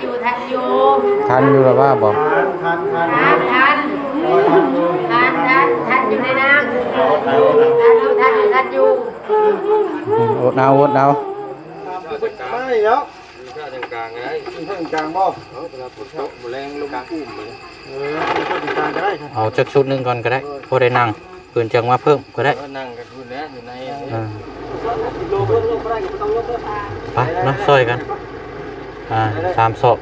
อยู่ทันอยู่ทันอยู่แล้วว่าบอกทันทันทันทันทันทันทันทันอยู่ในน้ำทันอยู่ทันอยู่ทันอยู่อดเอาอดเอาไม่เนาะมีข้าวจังกลางไงมีเพิ่งกลางบ่เอาเวลาฝนตกแมลงลงกุ้มเลยเออมีเพิ่งกลางก็ได้ครับเอาจักชุดหนึงก่อนก็ได้พอได้นั่งเพื่อนจังว่าเพิ่มก็ได้ก็นั่งกันทุนแล้วอยู่ในเออลงลงลงก็ได้ก็ต้องลงก็ได้ไปเนาะซอยกัน อ่าสามศอก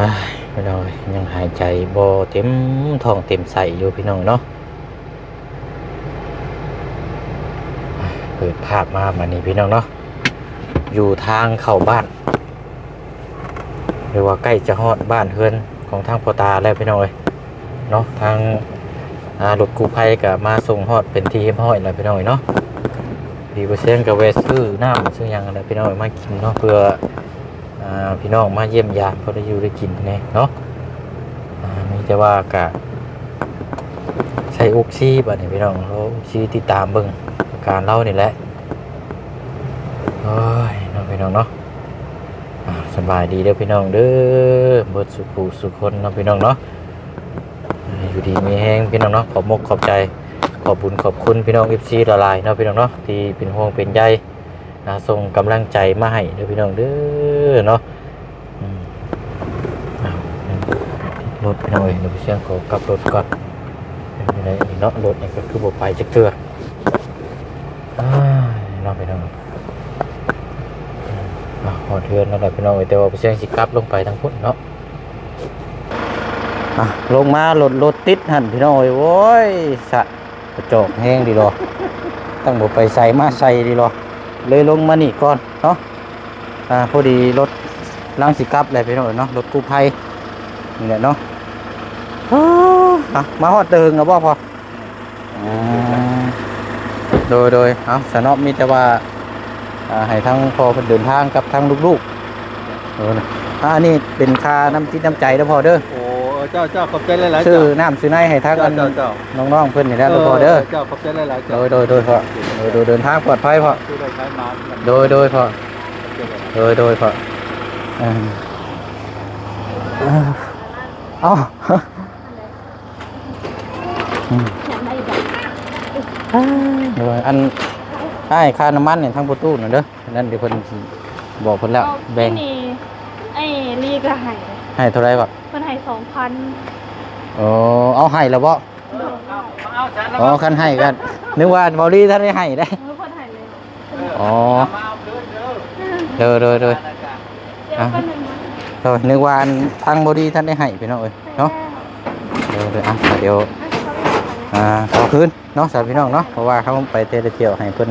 อ้ายพี่น้องเอ้ยยังหายใจบ่เต็มท้องเต็มใสอยู่พี่น้องเนาะเปิด ภาพมามานี่พี่น้องเนาะอยู่ทางเข้าบ้าน หรือว่าใกล้จะฮอดบ้านเฮือนของทางพ่อตาแล้วพี่น้องเอ้ยเนาะทางรถกู้ภัยก็มาส่งฮอดเป็นที่เรียบร้อยแล้วพี่น้องเอ้ยเนาะดีบ่เช่นกับเวะซื้อน้ำซื้อยังอะไรพี่น้องเอ้ยมากินเนาะเพื่ออพี่น้องมาเยี่ยมยามพอได้อยู่ได้กินแน่เนาะมีแต่ว่ากะใช้อุกซีบัดนี้พี่น้องเราอุกซี่ติดตามเบิ่งการเล่านี่แหละ น้องเนาะสบายดีเด้อพี่น้องเด้อเบิดสุขสุขคนเนาะพี่น้องเนาะอยู่ดีมีแห้งพี่น้องเนาะขอบมกขอบใจขอบบุญขอบคุณพี่น้องเอฟซีละลายเนาะพี่น้องเนาะที่เป็นห่วงเป็นใยนะส่งกำลังใจมาให้เด้อพี่น้องเด้อเนาะรถพี่น้องเอ้ยเดี๋ยวเสียงขอกลับรถก่อนเป็นยังไงเนาะรถนี่ก็คือบ่ไปจักเทื่ออ้ายเนาะพี่น้อง อะพอเทือนแล้วแหละพี่น้องเอ้ยแต่ว่าไปเสียงสิกลับลงไปทางพุ่นเนาะลงมารถรถติดหันพี่น้องเอ้ยโว้ยสะกระจกแห้งดีรอตั้งบไปใส่มาใส่ดีรอเลยลงมานี่ก่อนเนาะอ่าพอดีรถล้างสิกลับอะไรไปหน่อยเนาะรถกู้ภัยนี่แหละเนาะมาฮอดเติงแล้วบ่พออ่าโดยโดยเอาสนอบมีแต่ว่า ให้ทั้งพอเพิ่นเดินทางกับทั้งลูกๆเออนะอ่านี่เป็นค่าน้ำจิตน้ำใจแล้วพอเด้อโอ้เจ้าเจ้าขอบใจหลายๆซื้อเจ้า น้ำซื้อในให้ทั้งเจ้าอันเจ้าเจ้า น้องๆเพิ่นนี่แหละแล้วพอเด้อเจ้าขอบใจหลายๆโดเจ้าย โดยโดยพอโดยโดยเดินทางปลอดภัยพอซื้อได้ใช้มาโดยโดยพอโดย โดยพออ่าเอาอืมโดยอัน ใช่ค่าน้ำมันเนี่ยทั้งประตูน่ะเด้อนั่นเดี๋ยวเพิ่นสิบอกเพิ่นแล้วแบ่งนี่ไอ้ลีกระหายให้เท่าไหรก่อนมันใหายสองพันอ๋อเอาให้แล้วบ่อ๋อคันให้กันนึกว่าบอดี้ท่านได้ให้ได้ เมื่อคนใหายเลยอ๋อเด้อเด้อเด้อ เดี๋ยวก็หนึ่งมาเออนึกว่าอันทางบอดี้ท่านได้ให้พี่น้องเอ้ยเนาะเดี๋ยวเดี๋ยวอะเดี๋ยว อ่าขอคืนเนาะสามพี่น้องเนาะเพราะว่าเขาไปเที่ยวเที่ยวให้เพิ่น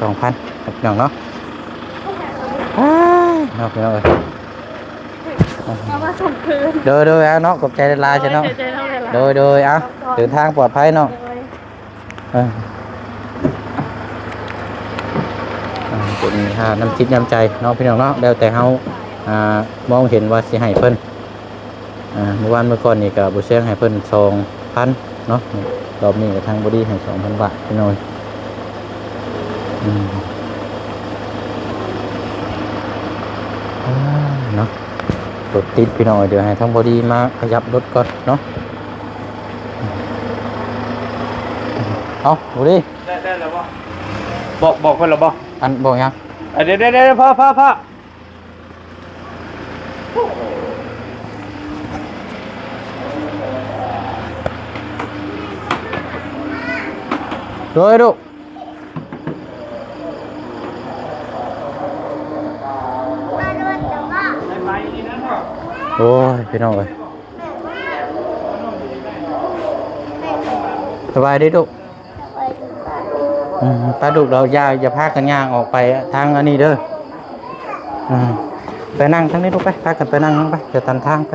สองพันพี่น้องเนาะอ้ายเนาะพี่น้องเอ้ยเอามาส่งคืนโดยโดยเอาเนาะขอบใจหลายๆใช่เนาะเจ๊เท่าไหร่ละโดยโดยเอาเดินทางปลอดภัยเนาะเอออ่าเป็นค่าน้ำจิตน้ำใจเนาะพี่น้องเนาะแล้วแต่เฮาอ่ามองเห็นว่าสิให้เพิ่นอ่าเมื่อวานเมื่อก่อนนี่ก็บ่เสียงให้เพิ่น2,000 เนาะรอบนี้ก็ทางบอดี้ให้2,000บาทพี่น้อยอืมอ่าเนาะรถติดพี่น้อยเดี๋ยวให้ทางบอดี้มาขยับรถก่อนเนาะเอาบอดี้ได้ได้แล้วบ่บอกบอกเพิ่นแล้วบ่อันบอกยังอะเดี๋ยวเดี๋ยวเดี๋ยวพ่อพ่อพ่อ โดยดูโอ้ยพี่น้องเอ้ยสบายดีดุอืมปลาดุกเราอย่าอย่าพากันย่างออกไปทางอันนี้เด้ออืมไปนั่งทางนี้ลูกไปพากันไปนั่งนั่งไปจะตันทางไป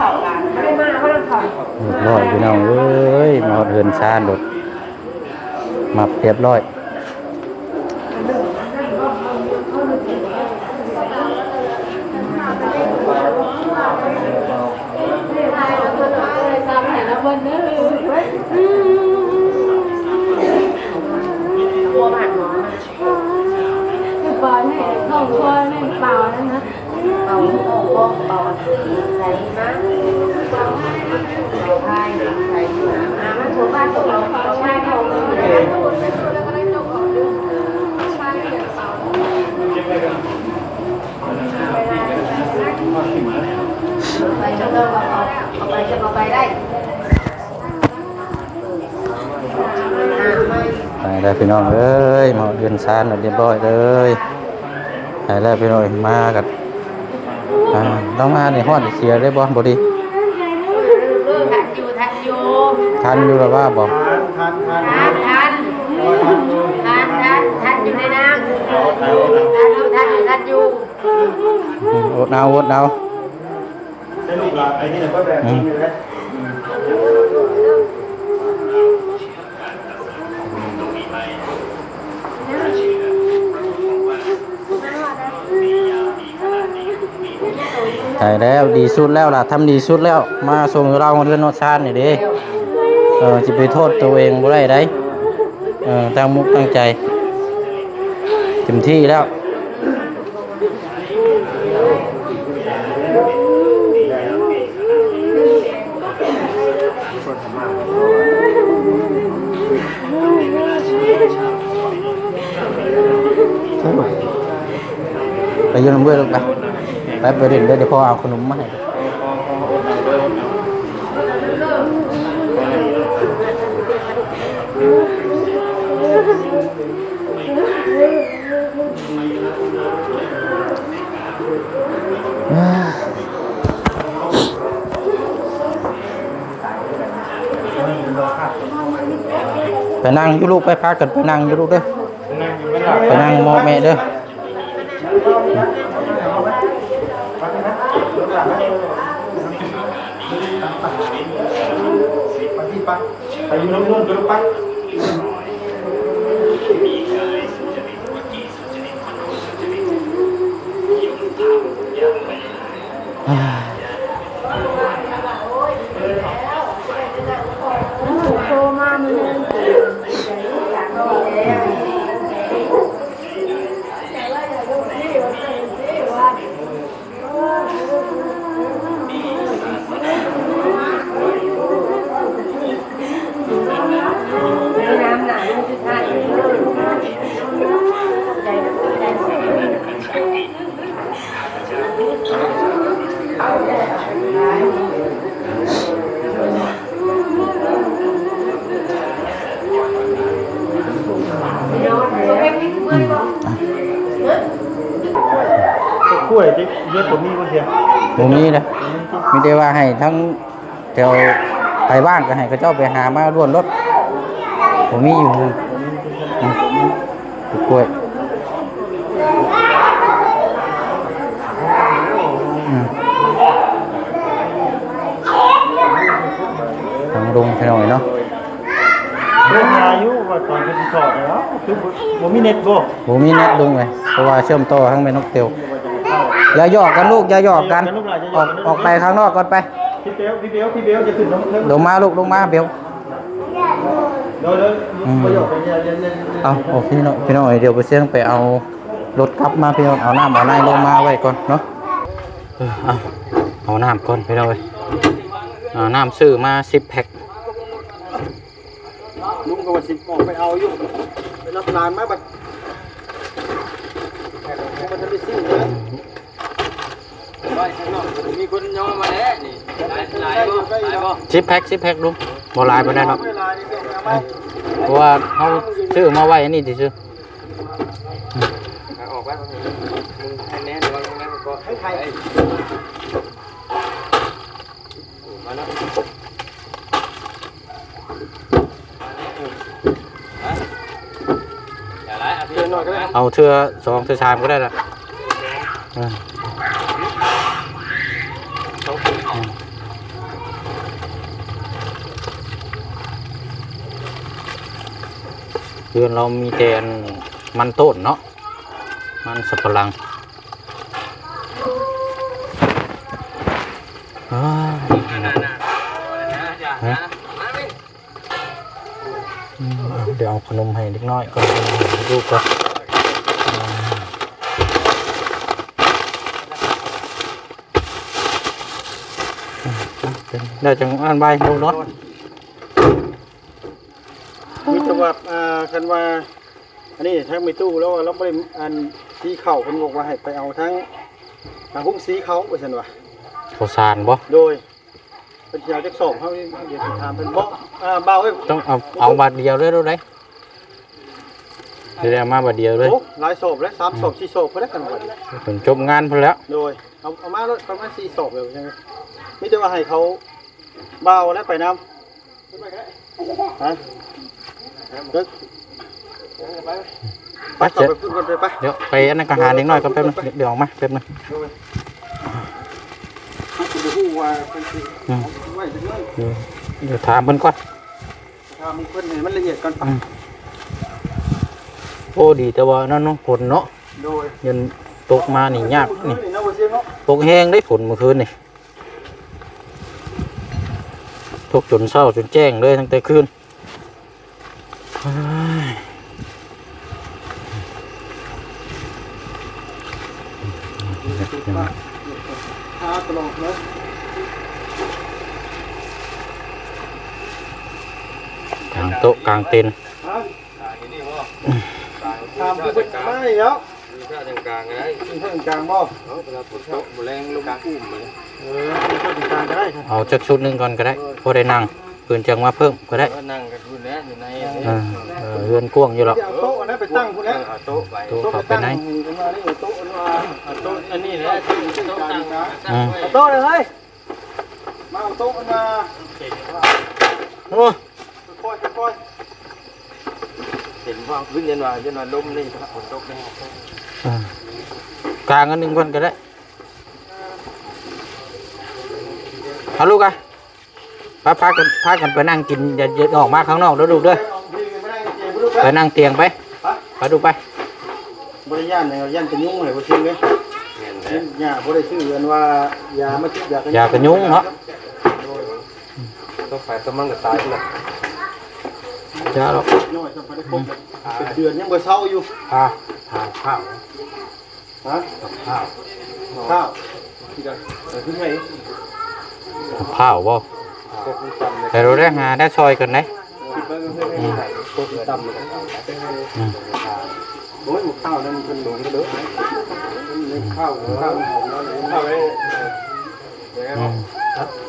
ไม่มา เรียบร้อยพี่น้องเอ้ยมาฮอดเฮือนซานโดดมาเรียบร้อย ตัวผ่านหมอ ปอนให้ท้องคอให้เปล่าแล้วนะ เบาโอ้โหเบาใส่มาเบาไทยใส่มามันถูกบ้านตัวเราเราใช้เขาไปจะเลิกเอาเอาไปจะเอาไปได้ ไปแล้วพี่น้องเอ้ยมาเรียนชานเรียบร้อยเลยไปแล้วพี่น้องมากันอ่าเรามาในห้องเสียได้บ่บ่ดี ทันอยู่แล้วว่าบ่ทานทานทานทันทันทันทันทันอยู่ในน้ำทันอยู่ทันอยู่ทันอยู่อดเอาอดเอาได้ลูกหลานไอ้นี่ก็แบบนี้เลยใช่แล้วดีสุดแล้วล่ะทำดีสุดแล้ว มาส่งเราเรื่องนอชาตินี่เด้ เออจะไปโทษตัวเองบ่ได้ได้เออตั้งมุกตั้งใจเต็มที่แล้วไปยืนน้ำเบื่อลูกไปไปไปเรียนเด้เดี๋ยวพ่อเอาขนมมาให้ ไปนั่งอยู่ลูกไปพากันไปนั่งอยู่ลูกเด้อไปนั่งโมอแม่เด้อไปอยู่น้ำนุ่นไปลูกปั๊ เยอะผมมีคนเดียวบ่มีนะมีแต่ว่าให้ทั้งแถวไปบ้านก็ให้เขาเจ้าไปหามาร่วนรถผมมีอยู่นะอืมกล้วยอืมทางลุงไปหน่อยเนาะเรื่องอายุว่าตอนเป็นสอบแล้วคือผมมีเน็ตบ่ผมมีเน็ตลุงเลยเพราะว่าเชื่อมต่อทั้งเป็นนกเตียว อย่าหยอกกันลูกอย่าหยอกกัน ออกออกไปข้างนอกก่อนไป พี่เบลพี่เบลพี่เบลจะขึ้นน้องเทิงลงมาลูกลงมาเบลเดี๋ยวเดี๋ยวประโยคเป็นยังยังเอาโอ้พี่น้องพี่น้องเดี๋ยวไปเสี่ยงไปเอารถกลับมาพี่น้องเอาน้ำเอาในลงมาไว้ก่อนเนาะเออเอาเอาน้ำก่อนพี่น้องเอ้ยเอาน้ำซื้อมาสิบแพ็คลุงก็ว่าสิออกไปเอาอยู่ไปรับนานมาบัดมันจะไปซิ่งเลย ไปข้างนอก มีคนย่อมาแล้วนี่หลายหลายบ่หลายบ่สิบแพ็คสิบแพ็คลุงบ่หลายไปได้เนาะเพราะว่าเขาซื้อมาไว้อันนี้ที่ซื้อออกไปมึงให้แน่ระวังแน่ก็ให้ใครมาแล้วอย่าไล่เอาเพื่อนหน่อยเอาเทือสองเทือชามก็ได้ละเออ เพื่อนเรามีแต่อันมันต้นเนาะมันสับปะหลังอ้าวนี่นะฮะอืมเอาเดี๋ยวเอาขนมให้เล็กน้อยก่อนดูก่อนอืมเป็นได้จังอ่านใบดูเนาะมีแต่ว่าอ่าคันว่า อันนี้ทั้งมีตู้แล้วเราบ่ได้อันสีเข่าเพิ่นบอกว่าให้ไปเอาทั้งทางหุ้มสีเขาว่าซั่นว่าข้าวสารบ่โดยเป็นยาจักสอบเฮานี่เดี๋ยวสิถามเพิ่นบ่อ่าเบาเอ้ยต้องเอาเอาบาทเดียวเลยรู้ไหมเดี๋ยวเอามาบาทเดียวเลยโอ้หลายสอบแล้วสามสอบสี่สอบเพิ่นได้กันว่าผมจบงานพอแล้ว โดยเอาเอามาแล้วประมาณ4สอบแล้วใช่ไหมมีแต่ว่าให้เขาเบาแล้วไปนํฮะเด้อ ไปไปเลยไปเดี๋ยวไปอันนั้นก็หาเด็กน้อยก็แป๊บนึงเดี๋ยวออกมาแป๊บนึงเดี๋ยวถามเพิ่นก่อนทำเพิ่นให้มันละเอียดก่อนโอ้ดีแต่ว่านั่นเนาะฝนเนาะยันตกมานี่ยากนี่ตกแห้งได้ฝนเมื่อคืนนี่ตกจนเศร้าจนแจ้งเลยตั้งแต่คืน เฮ้ยหาตลอดเนาะกลางโต๊ะกลางเต็นท์ฮะนี่บ่ทำคือเป็นไม่แล้วมีข้าวจังกลางไงมีเพิ่งกลางบ่เนาะเวลาฝนตกแมลงลงกุ้มเลยเออมีเพิ่งกลางก็ได้ครับเอาจักชุดหนึงก่อนก็ได้พอได้นั่ง เพื่อนจังมาเพิ่มก็ได้ก็นั่งกันอยู่แล้วอยู่ในเออเออเรือนกว้างอยู่หรอกที่เอาโต๊ะอันนั้นไปตั้งคุณแล้วเอาโต๊ะไปโต๊ะโต๊ะเข้าไปไปตั้งไหนคุณมานี่โต๊ะอันว่าเอาโต๊ะอันนี้แหละที่โต๊ะตั้งตั้งอืมไว้เอาโต๊ะเลยเฮ้ยมาเอาโต๊ะอันมาโอ้ค่อยๆค่อยเห็นว่าพื้นยันว่ายันว่าลมนี่ฝนตกแน่เออกลางอันหนึ่งก่อนก็ได้เอาลูกอะ พาพากันพากันไปนั่งกินอย่าอย่าออกมาข้างนอกเด้อลูกๆเด้อเอาพี่ไม่ได้เกมลูกไปนั่งเตียงไปไปไปดูไปบริยานเนี่ยยันเป็นยุ่งเลยบ่ชิงเลยเห็นนี่แล้วยาบ่ได้ชื่อเรียนว่ายามาชิดยากันยากันยุงเนาะต้องไปก็มันก็ตายแล้วจ้าหรอกน้อยจะไปได้ครบเลยเป็นเดือนยังบ่เศร้าอยู่พาข้าวข้าวฮะข้าวข้าวที่กันขึ้นไปข้าวบ่ตกต่ำเลย แต่เราได้หาได้ซอยกันไหนคิดว่าเพื่อนให้ตกต่ำเลยอืมโอ้ยหมกข้าวนั่นมันเป็นหลงก็เด้อนี่ข้าวข้าวของเราเนี่ยข้าวไปอืม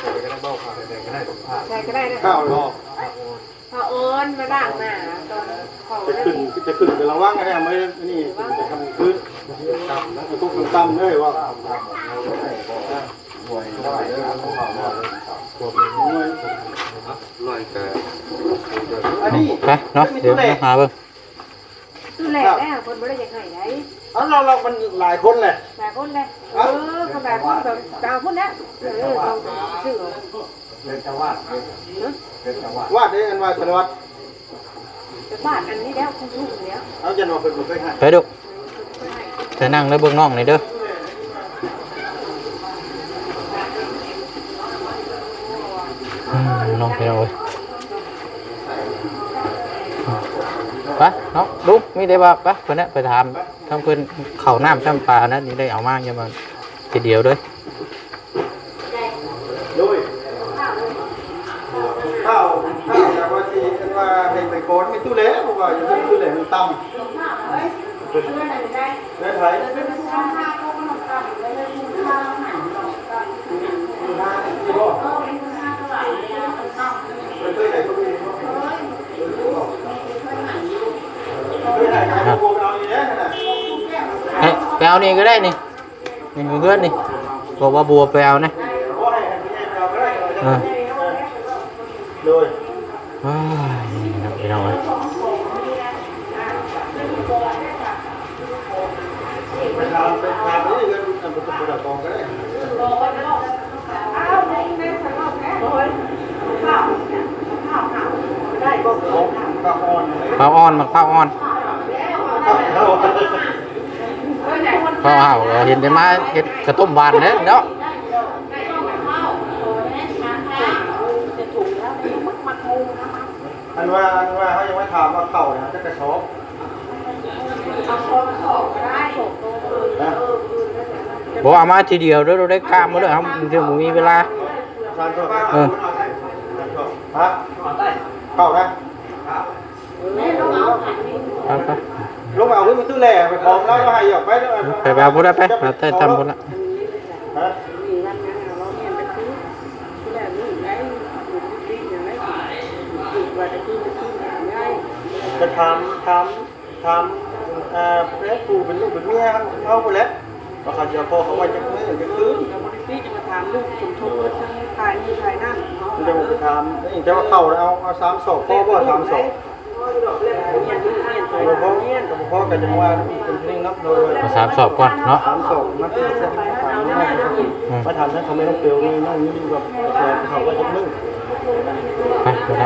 ก็ได้เบ้าข้าวแต่ก็ได้ตกผ้าใครก็ได้นะข้าวรอพอโอนมาด่างหน้าตอนเขาจะได้ขึ้นจะขึ้นไประวังนะไม่นี่จะทำพื้นต่ำนะตุกต่ำเลยว่า ลอยแต่อันนี้ไปเนาะเดี๋ยวมาหาเบิ่งตู้แหลกได้คนไม่ได้ยังไงได้เอาเราเรามันหลายคนแหละหลายคนเลยเออคนหลายคนแบบกลางคนนะเออเขาชื่อวาดได้อันว่าสารวัตรจะบาดอันนี้แล้วคุณลูกแล้วเอาจันว่าเป็นบุคคลให้ไปดูไปนั่งแล้วเบิ่งน้องนี่เด้ออืม น้องไปเอาเว้ยปเนาะลูกมีได้ว่าไปเพิ่นน่ะไปถามทำเพิ่อนเข้าน้ำซ้ำปลานะนี่ได้เอามาอย่ามาทีเดียวเด้อโดยข้าวข้าวจากว่าที่ว่าเป็นไปโกนมีตู้เล็กบอกว่าอยู่ตู้เล็กมันต่ำได้ไผเอาอยู่เนี่ยนะ เฮ้ยไปเอานี่ก็ได้นี่นี่มีเพื่อนนี่บอกว่าบัวไปเอานะอ้ยเอาก็ได้เออโดยว้ายนะพี่น้องเอ้ยไปทำไปทำนี่กันทำประตูกองก็ได้ได้ก็ของกับอ่อนเลยข้าวอ่อนมาข้าวอ่อน ข้าวอ้าวเห็นได้มาเห็ดกระต้มหวานเด้เนาะอันว่าอันว่าเขายังไม่ถามว่าเข่าเนี่ยจะกระชอบนะบอกเอามาทีเดียวเด้อเราได้กล้ามมาเด้อครับเดี๋ยวผมมีเวลาชานชอบเออฮะเข่านะครับครับ ลงมาเอาขึ้นมาตู้แหล่ไปพร้อมแล้วก็ให้หยอกไปแล้วไปไปเอาพุทธไปเราได้ทำพุทธละฮะจะทำทำทำอ่าเพื่อปูเป็นลูกเป็นเมียครับเขาไปแล้วว่าเขาจะพ่อเขาไว้จะมือจะคืนพี่จะมาถามลูกสมทบทั้งภายในภายนั่นมันจะบอกทำนี่จะว่าเข่าแล้วเอาเอาสามศอกพ่อบ่สามศอก เรียนเรียนเรียนหลวงพ่อหลวงพ่อกันจังว่าเป็นเพลงนับโดยมาสามสอบก่อนเนาะสามศอกมาเป็นเส้นทางนี้มาถามท่านเขาไม่ต้องเปลวนี่นั่งนี่ดีกว่าเขาว่าจะนึ่งไปพุทธ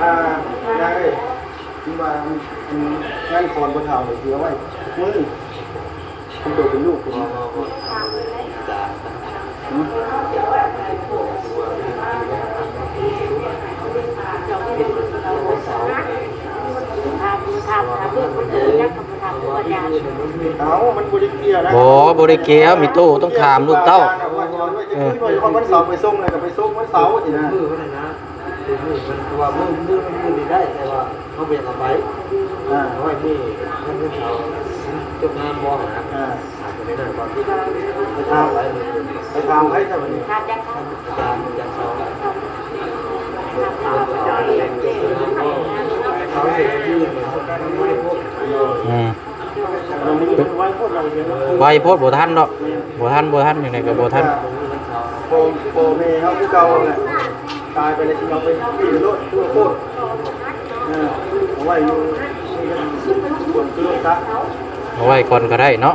อ่าได้ที่ว่างั้นคอนบนเท้าเลยเสือไว้มือคุณตัวเป็นลูกคุณ เอามันบริเกียนะโบโบริเกียวมีตู้ต้องถามลูกเต้า เออวันเสาร์ไปส่งเลยกับไปส่งวันเสาร์สินะมือเขาเลยนะคือมือมันตัวมือมือมันมือดีได้แต่ว่าเขาเปลี่ยนเอาไปอ่าเพราะว่านี่มันเป็นเขาจบงานมองนะอ่าอาจจะไม่ได้ความที่ไปทำไปไปทำให้ใช่ไหมอาจารย์ยังสอนเขาเสียที่เหมือนไม่ได้พูด อืมเราไม่ได้ไว้พูดอะไรเลยไวโพดบทันเนาะโบทันโบทันยังไงก็โบทันโปโปเมย์เขาผู้เก่าเนี่ยตายไปเลยที่เราไปปีนรถตัวโคตรเอาไว้อยู่บนตัวซักเอาไว้ก่อนก็ได้เนาะ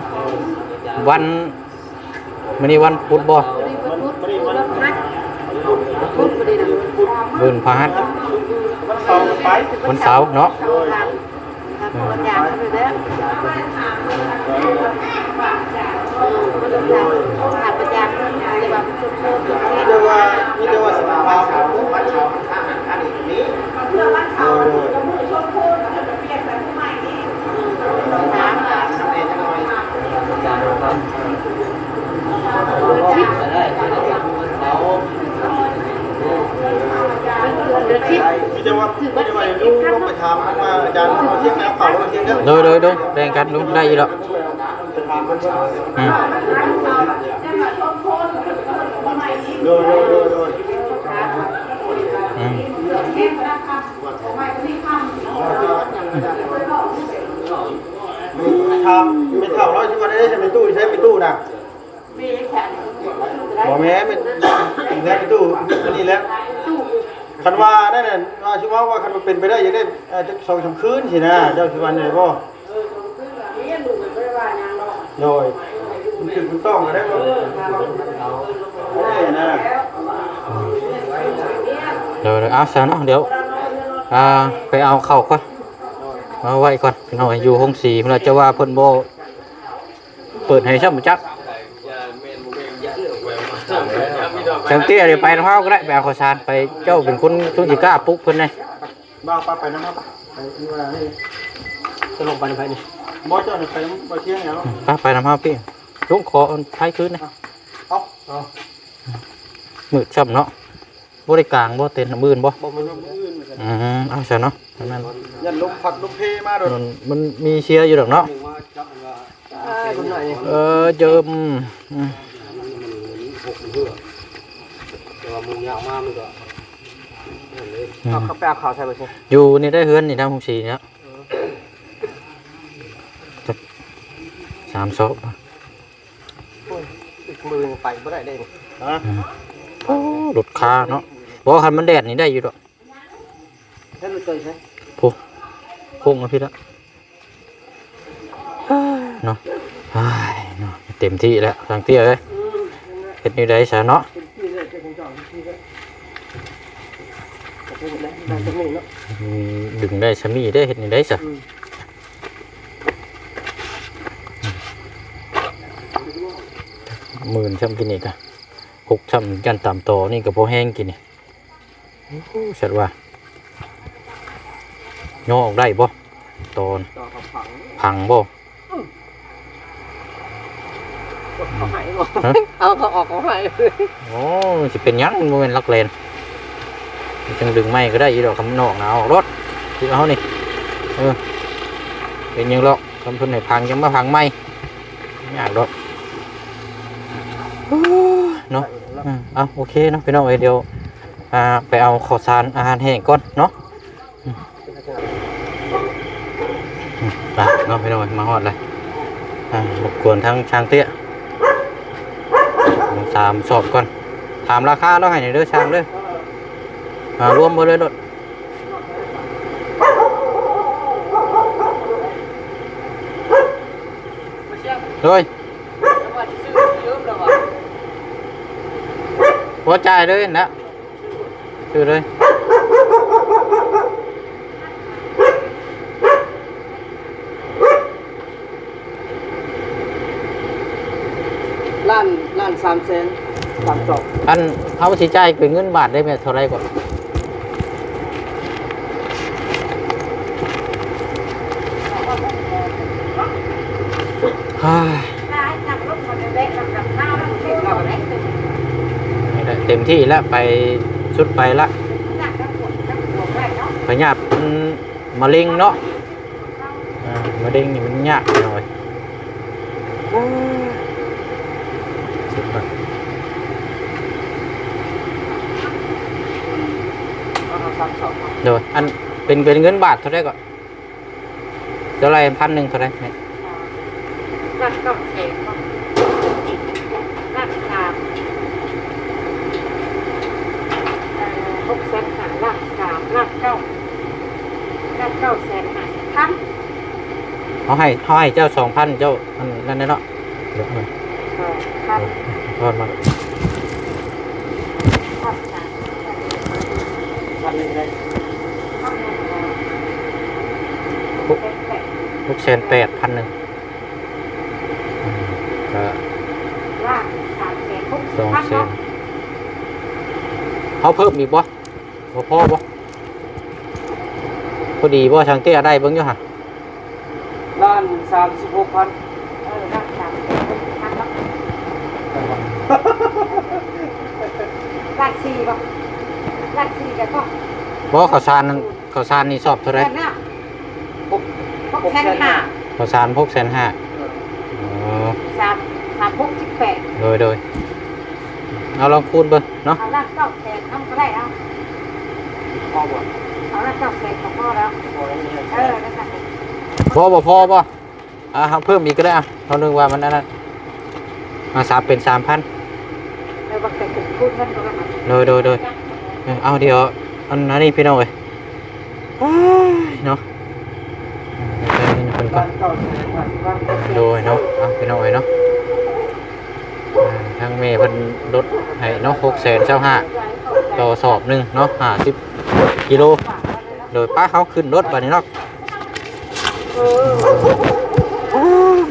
วันมื้อนี้วันพุธบ่มันไม่ได้วันพุธบุญพฤหัสวันเสาร์ไปวันเสาร์เนาะ ปัญญาเขาเลยเด้อขาดปัญญาเลยว่าสมทบนี่เรียกว่านี่เรียกว่าสมาภาพของวันเสาร์ข้างอันนี้เออเดือดที่มี แต่ว่ามีแต่ว่าลูกลงไปถามว่าอาจารย์เอาเที่ยงแล้วเขาเอาเที่ยงแล้วโดยโดยโดยแบ่งกันลุงได้อยู่แล้วไปถามมันว่าอืมโดยโดยโดยโดยอืมทำเป็นเท่าร้อยที่วันนี้ใช้เป็นตู้ใช้เป็นตู้นะบอกแม่เป็นแล้วเป็นตู้นี่แล้ว คันว่านั่นน่ะว่าชิว่าว่าคันมันเป็นไปได้ยังได้จะสองสามคืนสินะเจ้าชิวันเนี่ยพ่อโดยมันคือคุณต้องได้บ่โอเคนะเดี๋ยวเดี๋ยวเอาซะเนาะเดี๋ยวอ่าไปเอาเข้าก่อนเอาไว้ก่อนพี่น้องอยู่ห้องสีเราจะว่าเพิ่นบ่เปิดให้ช่ำจัก จังเตี้ยเดี๋ยวไปน้ำเฮาก็ได้ไปเอาข้าวสารไปเจ้าเป็นคนจุนสิกล้าปลุกเพิ่นเลยบ้าป้าไปนะครับไปที่ว่านี่จะลงไปในไผนี่บอสเจ้าเนี่ยไปไปเที่ยงแล้วป้าไปน้ำเฮาพี่ลุงขอเอาท้ายคืนนะเอาเอามืดช่ำเนาะบ่ได้กลางบ่เต็นมื้อนบ่บอกมันว่ามืออื่นเหมือนกันอืมเอาซะเนาะนั่นยันลมพัดลมเพมาโดนมันมันมีเชียร์อยู่ดอกเนาะคนไหนเออเจิมอืมแต่ ว่ามุงยาวมากมันก็ขับขับไปเอาข่าวใส่ไปใช่อยู่นี่ได้เฮือนนี่ทางหงสีเนี่ยสามศพมือไปไม่ได้ได้ฮะโอ้หลุดคาเนาะบอกคันมันแดดนี่ได้อยู่ดอกแค่รู้ใจใช่พุ่งพุ่งมาพี่ละเนาะอ้ายเนาะเต็มที่แล้วทางเตี้ยเลยเห็ดนี่ได้ซะเนาะ ผเพิ่นได้ได้ตรงนี้เนาะอืมดึงได้ชะมีได้เฮ็ดนี่ได้ซะอืมหมื่นช่ำกินอีกอะหกช่ำกันตามต่อนี่ก็พอแห้งกินนี่โอ้โหสัตว์ว่าย่อออกได้บ่ตอนต่อกับฝัง พังบ่ เขาหายบ่ ฮะ เอาเขาออกเขาหายเลยโอ้สิเป็นหยังมันบ่แม่นลักเลนมันจังดึงไม่ก็ได้อีดอกคำนอกนะเอาออกรถที่เอานี่เออเป็นหยังหรอกคำเพิ่นให้พังยังมาพังไม่ยากดอกโอ้ยเนาะ อืมเอาโอเคเนาะพี่น้องเอ้ยเดี๋ยวอ่าไปเอาข้าวสารอาหารแห้งก่อนเนาะอืมอืมไปเนาะพี่น้องเอ้ยมาฮอดเลยอ่ารบกวนทั้งช้างเตี้ย ลองสามสอบก่อน ถามราคาแล้วให้หน่อยเด้อช้างเด้ออ่ารวมหมดเลยรถเลยว่าสิซื้อเยอะแล้วว่ะหัวใจายเลยนะซื้อเลย ล้านล้าน สามแสนสามสองอันเอาสิจ่ายเป็นเงินบาทได้ไหมเท่าไรก่อนฮ่าได้ทำรถคนเด็กแล้วเด็กเราเล็กที่สุดเต็มที่แล้วไปสุดไปละประพยาธิมันมะเร็งเนาะอ่ามะเร็งนี่มันยากหน่อยสิบบาท เอาสามสองเดี๋ยวอันเป็นเป็นเงินบาทเท่าไรก่อนเท่าไรพันหนึ่งเท่าไรเนี่ยนักก็เข็มนักสามหกแสนหานักสามนักเก้านักเก้าแสนหาพันเขาให้เขาให้เจ้าสองพันเจ้าอันนั่นเนาะเดี๋ยวเอาพันทอดมาพันสามพันหนึ่งเลย พันหนึ่ง เป็นแปดลูกแสนแปดพันหนึ่งอืมก็ว่าสามแสนหกสองพันแสเนาะนเขาเพิ่มอีกบ่บ่พอบ่พอดีบ่ช่างเตี้ยได้เบิ่งอยู่ห่ะล้านสามสิบหกพันเออนักสามแสนหกพันเนาะลักสี่ป่ะลักสี่ก็ต้องบ่ข้าวสารนั่นข้าวสารนี่สอบเท่าไหรแค่นั้น หกแสนห้าข้าวสารพกแสนห้าอ๋อสามสามหกสิบแปดโดยโดยเอาลองคูณเบิ่งเนาะเอาละเก้าแสนน้ำก็ได้เอาพอบ่เอาละเก้าแสนก็พอแล้วพอแล้วนี่เออนั่นแหละพอบ่พอบ่อ่าเอาเพิ่มอีกก็ได้อะเรานึกว่ามันอันนั้นอ่าสามเป็นสามพันเออบางแต่ถึงพูดเงินก็มันโดยโดยโดยเออเอาเดี๋ยวอันนั้นนี่พี่น้องเอ้ยอ้ายเนาะ โดยเนาะเอาพี่น้องเอ้ยเนาะทางเมย์เพิ่นลดให้เนาะหกแสนเจ้าห้าต่อสอบหนึ่งเนาะห้าสิบกิโล โดยป้าเขาขึ้นรถบัดนี้เนาะ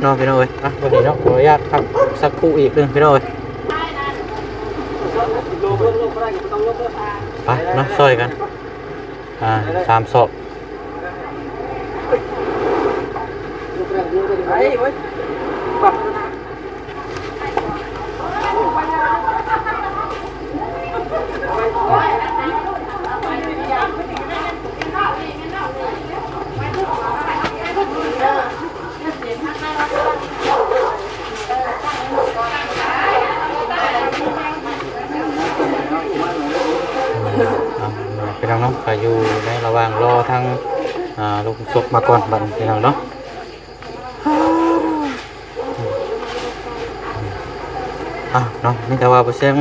นาะพี่น้องเอ้ยอะบัดนี้เนาะขออนุญาตครับสักครู่อีกหนึงพี่น้องเอ้ยโลเลก็ได้ก็ต้องลดเด้อไปเนาะซอยกัน อ่าสามสอบ ลูกแร กเยอะเลยไอ้เว้ยปัดอ่าพี่น้องเนาะก็อยู่ในระหว่างรอทางอ่าลูกศพมาก่อนบัดนี้พี่น้องเนาะ อะเนาะนี่แต่ว่าเสียง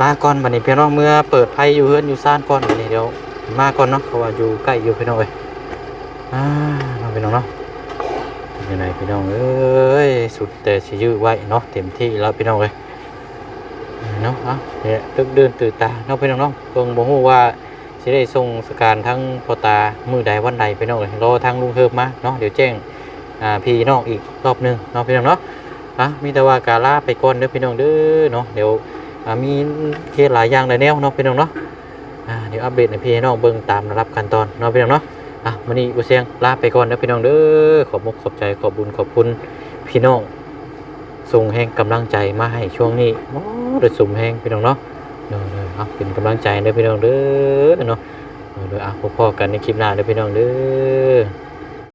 มาก่อนบัดนี้พี่น้องเมื่อเปิดไพ่อยู่เฮือนอยู่ซ่านก่อนบัดนี้เดี๋ยวมาก่อนเนาะเพราะว่าอยู่ใกล้อยู่พี่น้องเอ้ยอ่าเนาพี่น้องเนาะยู่ไหนพี่น้องเอ้ยสุดแต่สิยื้อไว้เนาะเต็มที่แล้วพี่น้องเอ้ยเนาะอะเนี่ยตึกเดินตื่นตาเนาะพี่น้องเนาะเพิ่งบ่ฮู้ว่าสิได้ส่งสการทั้งพ่อตามือใดวันใดพี่น้องเอ้ยรอทางลุงเฮิบมาเนาะเดี๋ยวแจ้งอ่าพี่น้องอีกรอบหนึงเนาะพี่น้องเนาะ อะมีแต่ว่ากาลาไปก่อนเด้อพี่น้องเด้อเนาะเดี๋ยวมีเคสหลายอย่างหลายแนวเนาะพี่น้องเนาะเดี๋ยวอัปเดตให้พี่น้องเบิ่งตามรับขั้นตอนเนาะพี่น้องเนาะอะมื้อนี้กูเสียงลาไปก่อนเด้อพี่น้องเด้อขอบมุกขอบใจขอบบุญขอบคุณพี่น้องส่งแห่งกำลังใจมาให้ช่วงนี้โอ้เดือดสุ่มแห่งพี่น้องเนาะเด้อเด้อเอาเป็นกำลังใจเด้อพี่น้องเด้อเนาะเด้อเด้อเอาพบกันในคลิปหน้าเด้อพี่น้องเด้อ